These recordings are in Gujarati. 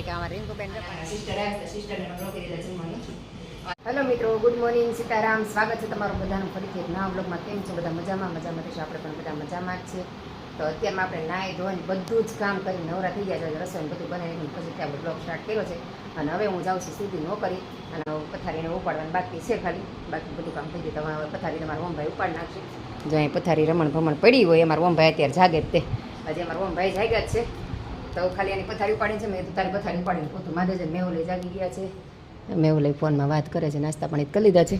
નોકરી કામ રિંકુબેન હેલો મિત્રો. Good morning Sitaram. સ્વાગત છે તમારું બધાનું ફરીથી એક નવા બ્લોગમાં કેમ છો બધા? મજામાં? મજામાં થશે આપણે પણ બધા મજામાં જ છે તો અત્યારમાં આપણે નાહી ધોઈને બધું જ કામ કરી નવરા થઈ ગયા છે. રસોઈ બધું બનાવીને પછી ત્યાં બ્લોગ સ્ટાર્ટ કર્યો છે. અને હવે હું જાઉં છું સુધી ન નોકરી અને પથારીને ઉપાડવાનું બાકી છે ખાલી. બાકી બધું કામ થઈ ગયું. તો હવે પથારી તમારા ઓમભાઈ ઉપાડ નાખશે. જો અહીં પથારી રમણ ભમણ પડી હોય અમારા ઓમભાઈ અત્યારે જાગે જ તે. હજી અમારા ઓમભાઈ જાગ્યા જ છે. તો ખાલી એની પથારી ઉપાડી છે, મેં તો તારી પથારી ઉપાડીને પોતું માથે છે મેં લઈ જાગી ગયા છે. મેં લઈ ફોનમાં વાત કરે છે, નાસ્તા પાણી કરી લીધા છે.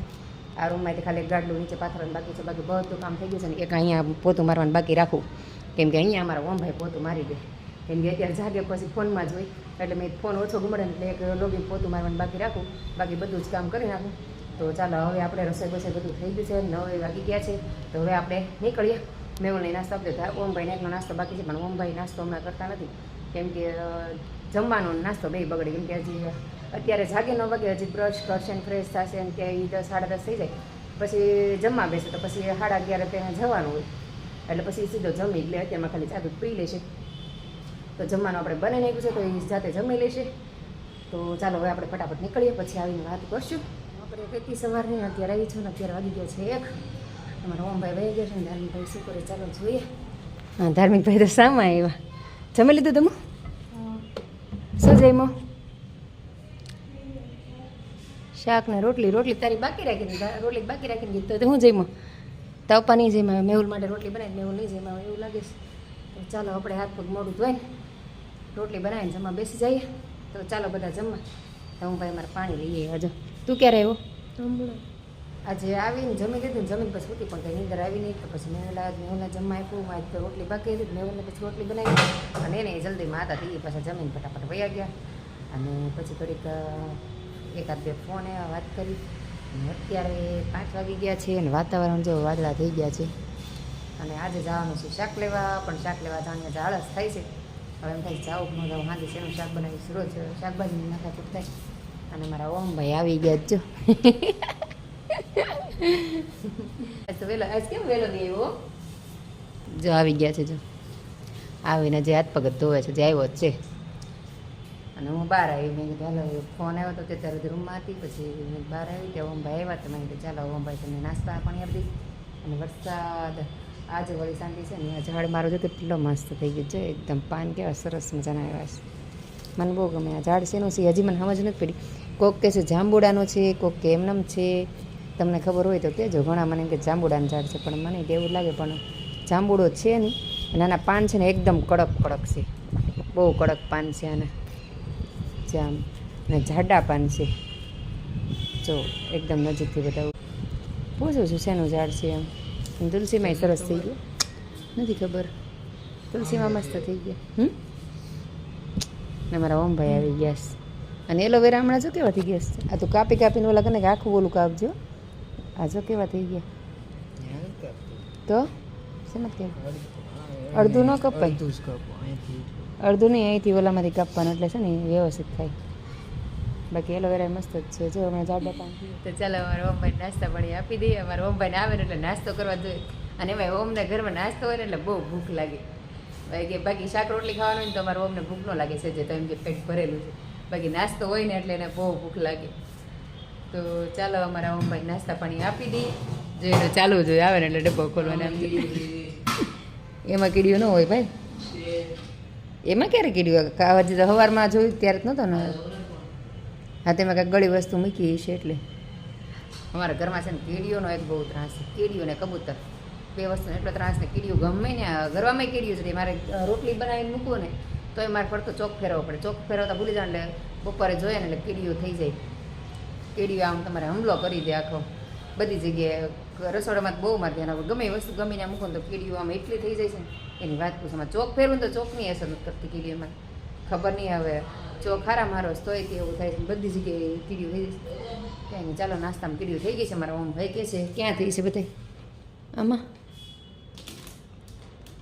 આ રૂમમાંથી ખાલી ગાડલું, નીચે પાથરવાનું બાકી છે, બાકી બધું કામ થઈ ગયું છે ને એક અહીંયા પોતું મારવાનું બાકી રાખું. કેમ કે અહીંયા અમારા ઓમભાઈ પોતું મારી દે. કેમ કે અત્યારે જાગે પછી ફોનમાં જ હોય, એટલે મેં ફોન ઓછો ઘુમડે ને એટલે એક લોગી પોતું મારવાનું બાકી રાખું. બાકી બધું જ કામ કરી નાખું. તો ચાલો, હવે આપણે રસોઈ બસોઈ બધું થઈ ગયું છે નવે વાગી ગયા છે. તો હવે આપણે નીકળીએ. મેં લઈ નાસ્તો આપી દીધો ઓમભાઈને એકનો નાસ્તો બાકી છે, પણ ઓમભાઈ નાસ્તો હમણાં કરતા નથી. કેમ કે જમવાનો નાસ્તો બે બગડે, કેમ કે હજી અત્યારે જાગે ન વાગે, હજી બ્રશ કરશે ને ફ્રેશ થશે ને કે એ દસ, સાડા દસ થઈ જાય. પછી જમવા બેસે તો પછી સાડા અગિયારે ત્યાં જવાનું હોય. એટલે પછી સીધો જમી, એટલે અત્યારમાં ખાલી ચા પી લેશે. તો જમવાનું આપણે બને નાખ્યું છે, તો એ જાતે જમી લેશે. તો ચાલો હવે આપણે ફટાફટ નીકળીએ, પછી આવીને વાત કરશું. આપણે વહેતી સવારની, અત્યારે આવી છું ને, અત્યારે વાગી ગયો છે એક. અમારા ઓમભાઈ વહી ગયા છે ને, ધાર્મિકભાઈ શું કરે ચાલો જોઈએ. હા, ધાર્મિકભાઈ તો સામા આવ્યા. જમી લીધું તમે? શું જમ્યો? શાક ને રોટલી રોટલી તારી બાકી રાખી દીધી રોટલી બાકી રાખી દીધી તો હું જમ્યો? તવપા નહીં જમ્યા, મેહુલ માટે રોટલી બનાવી મેહુલ નહીં જઈમાં એવું લાગે છે. ચાલો આપણે હાથ પગ મોડું ધોઈને રોટલી બનાવીને જમવા બેસી જઈએ. તો ચાલો બધા જમવા. તો હું ભાઈ મારે પાણી લઈએ હજુ તું ક્યારે આવ્યો? આજે આવીને જમી લીધું જમીન પછી ઉઠી પણ કંઈ નીંદર આવી નહીં તો પછી મેહુલા મેહુલા જમવા આપ્યું મારી તો રોટલી બાકી હતી મેહુલને પછી રોટલી બનાવી અને એને જલ્દી માતા થઈ પાછા જમીન ફટાફટ વયા ગયા. અને પછી થોડીક એકાદ બે ફોન વાત કરી. અત્યારે પાંચ વાગી ગયા છે અને વાતાવરણ જો વાદળા થઈ ગયા છે. અને આજે જવાનું છે શાક લેવા, પણ શાક લેવા આજે આળસ થાય છે. હવે એમ થાય જાઉં ન જાઉં, હાજે શેનું શાક બનાવીશ? રોજ શાકભાજી નાખા થાય અને મારા ઓમભાઈ આવી ગયા જ જો. વહેલો આજ કેમ વહેલો નહીં આવ્યો જો આવી ગયા છે જો. આવીને જે હાથ પગ ધોવે છે જે આવ્યો જ છે. અને હું બહાર આવી મેં કીધું હાલો ફોન આવ્યો તો તે ત્યારે રૂમમાં હતી પછી મેં બહાર આવી ત્યાં ઓમભાઈ આવ્યા તો મેં કીધું ચાલો ઓમભાઈ તમને નાસ્તા પાણી આપી અને વરસાદ આજે વળી શાંતિ છે ને આ ઝાડ મારો જો કેટલો મસ્ત થઈ ગયો છે એકદમ પાન કેવા સરસ મજાના આવ્યા છે. મને બહુ ગમે આ ઝાડ શેનું છે હજી મને સમજ નથી પડી. કોક કે છે જાંબુડાનો છે કોક કે એમનેમ છે. તમને ખબર હોય તો કહેજો. ઘણા મને કે જાંબુડાનું ઝાડ છે, પણ મને એવું લાગે પણ જાંબુડો છે નહીં. અને આના પાન છે ને એકદમ કડક કડક છે. બહુ કડક પાન છે આના. જામ. અને જાડા પાન છે. જો, એકદમ નજીકથી બતાવું. પૂછું છું શેનું ઝાડ છે એમ. તુલસીમાં સરસ થઈ ગયું. નથી ખબર. તુલસીમાં મસ્ત થઈ ગયા. હમ? ને મારા ઓમભાઈ આવી ગયા છે. અને એલોવેરા હમણાં જો કેવાથી ગેસ છે. આ તો કાપી કાપીને ઓલા કને આખું ઓલું કાપજો. આ જો કેવા થઈ ગયા. તો શેમાં કેવું અડધું ન કપાય? અડધું નહીં અહીંથી ઓલામાંથી કાપવાનું એટલે છે ને વ્યવસ્થિત થાય. બાકી એલોવેરા મસ્ત જ છે. જો હમણાં જાડા બતાવું. તો ચાલો અમારા ઓમભાઈ નાસ્તા પાણી આપી દઈએ. અમારા ઓમભાઈને આવે ને એટલે નાસ્તો કરવા જોઈએ. અને એમાં ઓમને ઘરમાં નાસ્તો હોય ને એટલે બહુ ભૂખ લાગે. કે બાકી શાક રોટલી ખાવાનું હોય ને તો અમારા ઓમને ભૂખ ન લાગે. છે જે તો એમ કે પેટ ભરેલું છે. બાકી નાસ્તો હોય ને એટલે એને બહુ ભૂખ લાગે. તો ચાલો અમારા ઓમભાઈ નાસ્તા પાણી આપી દઈએ જો એનો ચાલુ જોઈએ આવે ને એટલે ડબ્બો ખોલવાને આમ એમાં. કીડીઓ ન હોય ભાઈ? એમાં ક્યારે કીડ્યું આજે તો સવારમાં જોયું ત્યારે જ નહોતો ને હા, તેમાં કાંઈક ગળી વસ્તુ મૂકી છે એટલે. અમારા ઘરમાં છે ને કીડીઓનો એક બહુ ત્રાસ છે. કીડીઓ ને કબૂતર. બે વસ્તુનો એટલો ત્રાસ ને કીડીઓ ગમે ને ઘરમાં કીડીઓ છે, મારે રોટલી બનાવીને મૂકવું ને તો એ મારે પડતો ચોક ફેરવવો પડે. ચોક ફેરવતા ભૂલી જાવ એટલે બપોરે જોઈએ ને એટલે કીડીઓ થઈ જાય. કીડીઓ આમ તમારે હુમલો કરી દે આખો. બધી જગ્યાએ રસોડામાં બહુ માર ધ્યાન ગમે એ વસ્તુ ગમીને મૂકો ને તો કીડીઓ આમ એટલી થઈ જાય છે. એની વાત પૂછવામાં એમાં ચોક ફેરવું તો ચોકની અસર નથી કરતી કીડીઓમાં ખબર નહીં હવે ચોક ખારા મારો તોય તે એવું થાય છે બધી જગ્યાએ કીડીઓ થઈ જાય ક્યાંય નહીં ચાલો નાસ્તામાં કીડીઓ થઈ ગઈ છે મારા ઓમ ભાઈ કહે છે ક્યાં થઈ છે બધાય? આમાં?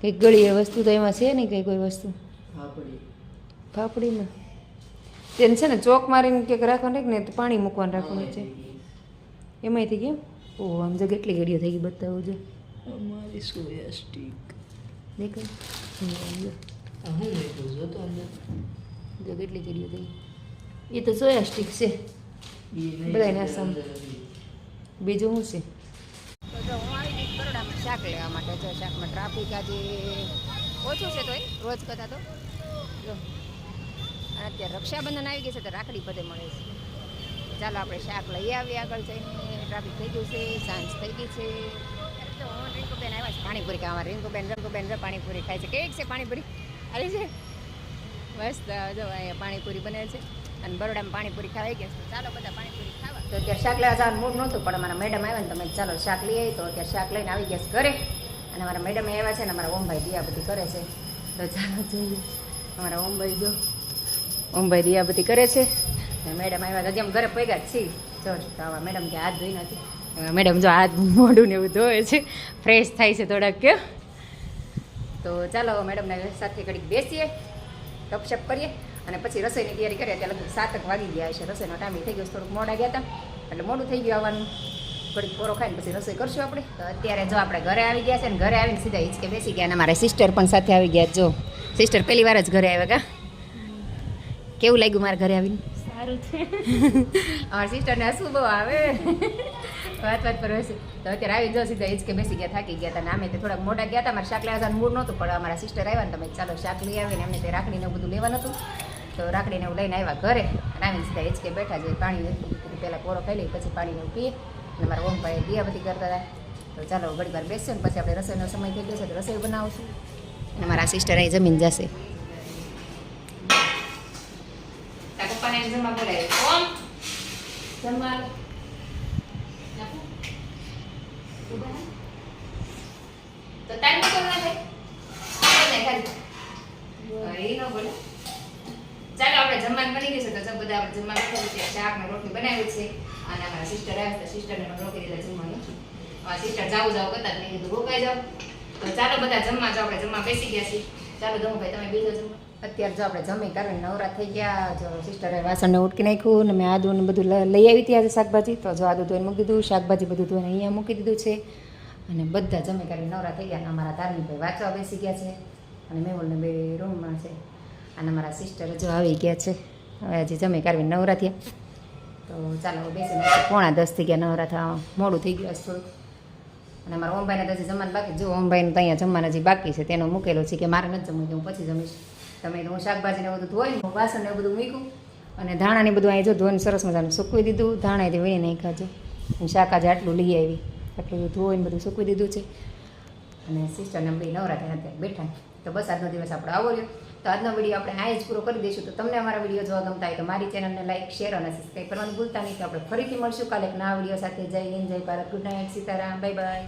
કંઈક ગળી વસ્તુ તો એમાં છે નહીં કંઈ કોઈ વસ્તુ? ફાફડીમાં? તેને છે ને ચોક મારીને ક્યાંક રાખવાનું ને તો પાણી મૂકવાનું રાખવાનું છે. એમાંયથી કેમ ઓહો આમ જો કેટલી ઘડીઓ થઈ ગઈ બતાવું જો. અમારી સોયા સ્ટીક જો. હું એટલું જોતો જો કેટલી કીડીઓ થઈ એ તો સોયા સ્ટીક છે. બધાય ના બીજું શું છે? તો આવી બરોડામાં શાક લેવા માટે. જો શાકમાં ટ્રાફિક આજે ઓછું છે તોય રોજ કરતાં તો. જો. અને અત્યારે રક્ષાબંધન આવી ગઈ છે તો રાખડી બધે મળે છે. ચાલો આપણે શાક લઈ આવીએ આગળ જઈને. ટ્રાફિક થઈ ગયું છે સાંજ થઈ ગઈ છે. તો રિંકુબેન આવ્યા છે. પાણીપુરી ખાવા રિંકુબેન રિંકુબેન જો પાણીપુરી ખાય છે. કેક છે પાણીપુરી? આવી છે? મસ્ત જો અહીંયા પાણીપુરી બને છે. અને બરોડામાં પાણીપુરી ખાવાઈ ગયા છે. ચાલો બધા પાણીપુરી ખાવા. તો અત્યારે શાક લેવા જવાનું મૂડ નહોતું પણ અમારા મેડમ આવ્યા ને તમે ચાલો શાક લઈ આવી તો અત્યારે શાક લઈને આવી ગયા છે ઘરે. અને અમારા મેડમ આવ્યા છે ને અમારા ઓમભાઈ દિયા બધી કરે છે. તો ચાલો જોઈએ. અમારા ઓમભાઈ જો ઓમભાઈ દિયા બધી કરે છે. મેડમ આવ્યા હજી જેમ ઘરે પૈગા જ છીએ. જો આવા મેડમ કે હાથ ધોઈ નથી મેડમ જો હાથ મોઢું ને એવું ધોવે છે. ફ્રેશ થાય છે થોડાક કે તો ચાલો મેડમને સાથે ઘડીક બેસીએ, ગપશપ કરીએ અને પછી રસોઈની તૈયારી કરીએ. ત્યાં લગભગ સાતક વાગી ગયા છે. રસોઈનો ટાઈમ થઈ ગયો થોડુંક મોડા ગયા હતા. એટલે મોડું થઈ ગયું આવવાનું. ઘડીક પોરો ખાઈને પછી રસોઈ કરશું આપણે. તો અત્યારે જો આપણે ઘરે આવી ગયા છે ને ઘરે આવીને સીધા હિંચકે બેસી ગયા અને મારા સિસ્ટર પણ સાથે આવી ગયા જો સિસ્ટર પહેલી વાર જ ઘરે આવ્યા કા? કેવું લાગ્યું મારા ઘરે આવીને? સારું છે. અમારા સિસ્ટરને હસવું બહુ આવે. વાત વાત પર હશે તો અત્યારે આવી જો સીધા હિંચકે બેસી ગયા થાકી ગયા હતા ને અમે તે થોડાક મોટા ગયા હતા. મારે શાક લેવા મૂળ નહોતું પણ અમારા સિસ્ટર આવ્યા ને તમે ચાલો શાક લઈ આવીને એમને તે રાખડીને બધું લેવાનું હતું. તો રાખડીને એવું લઈને આવ્યા ઘરે. અને આવીને સીધા હિંચકે બેઠા છે. પાણી પહેલાં કોરો ખાઈ લઈ પછી પાણીને એવું પીએ. અને મારા ઓમભાઈ દિયા બધી કરતા હતા. તો ચાલો ઘડી વાર બેસીએ ને પછી આપણે રસોઈનો સમય થઈ ગયો છે તો રસોઈ બનાવશું. અને મારા સિસ્ટર અહીં જમીન જશે. તારા એમ જમવા બોલાય ઓમ જમવા. તો ટાઈમ તો ના થાય બોલે ખાલી. એ ન બોલે ચાલો આપણે જમવાનું બની ગયું છે તો બધા આપણે જમવા બેઠા છીએ શાક ને રોટલી બનાવ્યું છે અને અમારા સિસ્ટર આવ્યા હતા સિસ્ટરને રોકી દીધા જમવાનું સિસ્ટર જાવું જાવ કરતા નહીં કીધું રોકાઈ જાવ તો ચાલો બધા જમવા જાવ આપણે જમવા બેસી ગયા છીએ ચાલો દમુભાઈ તમે બીજો જમવા અત્યારે જો આપણે જમી કરીને નવરા થઈ ગયા, જો સિસ્ટરે વાસણને ઉટકી નાખ્યું ને મેં આદુ ને બધું લઈ આવી આજે શાકભાજી. તો જો આદુ ધોઈને મૂકી દીધું, શાકભાજી બધું ધોઈને અહીંયા મૂકી દીધું છે. અને બધા જમી કરીને નવરા થઈ ગયા અને અમારા ધાર્મિકભાઈ વાંચવા બેસી ગયા છે. અને મેહુલને બે રૂમમાં છે. અને અમારા સિસ્ટર જો આવી ગયા છે. હવે હજી જમી કાઢીને નવરા થયા. તો ચાલો બેસીને પોણા દસ થઈ ગયા, નવરા થવા મોડું થઈ ગયું છે અને અમારા ઓમભાઈને તો જમવાનું બાકી જો ઓમભાઈને તો અહીંયા જમવાનું હજી બાકી છે. તેનો મૂકેલો છે કે મારે નથી જમવું હું પછી જમીશ. તમે હું શાકભાજી ને બધું વાસણ ને બધું મૂક્યું. અને ધાણાને બધું અહીં જો ધોઈને સરસ મજાનું સૂકવી દીધું. ધાણા તે વીણી નાખ્યા છે. હું શાક આજે આટલું લઈ આવી. આટલું ધોઈને બધું સૂકવી દીધું છે. અને સિસ્ટરને બી નવરા અત્યારે બેઠા તો બસ આજનો દિવસ આપણો આવો રહ્યો. તો આજનો વીડિયો આપણે આ જ પૂરો કરી દઈશું. તો તમને અમારા વીડિયો જોવા ગમતા હોય તો મારી ચેનલને લાઈક શેર અને સબસ્ક્રાઈબ કરવાનું ભૂલતા નહીં. તો આપણે ફરીથી મળશું કાલે એક નવા વીડિયો સાથે. જય હિન્દ, જય Bharat. Good night Sitaram. Bye bye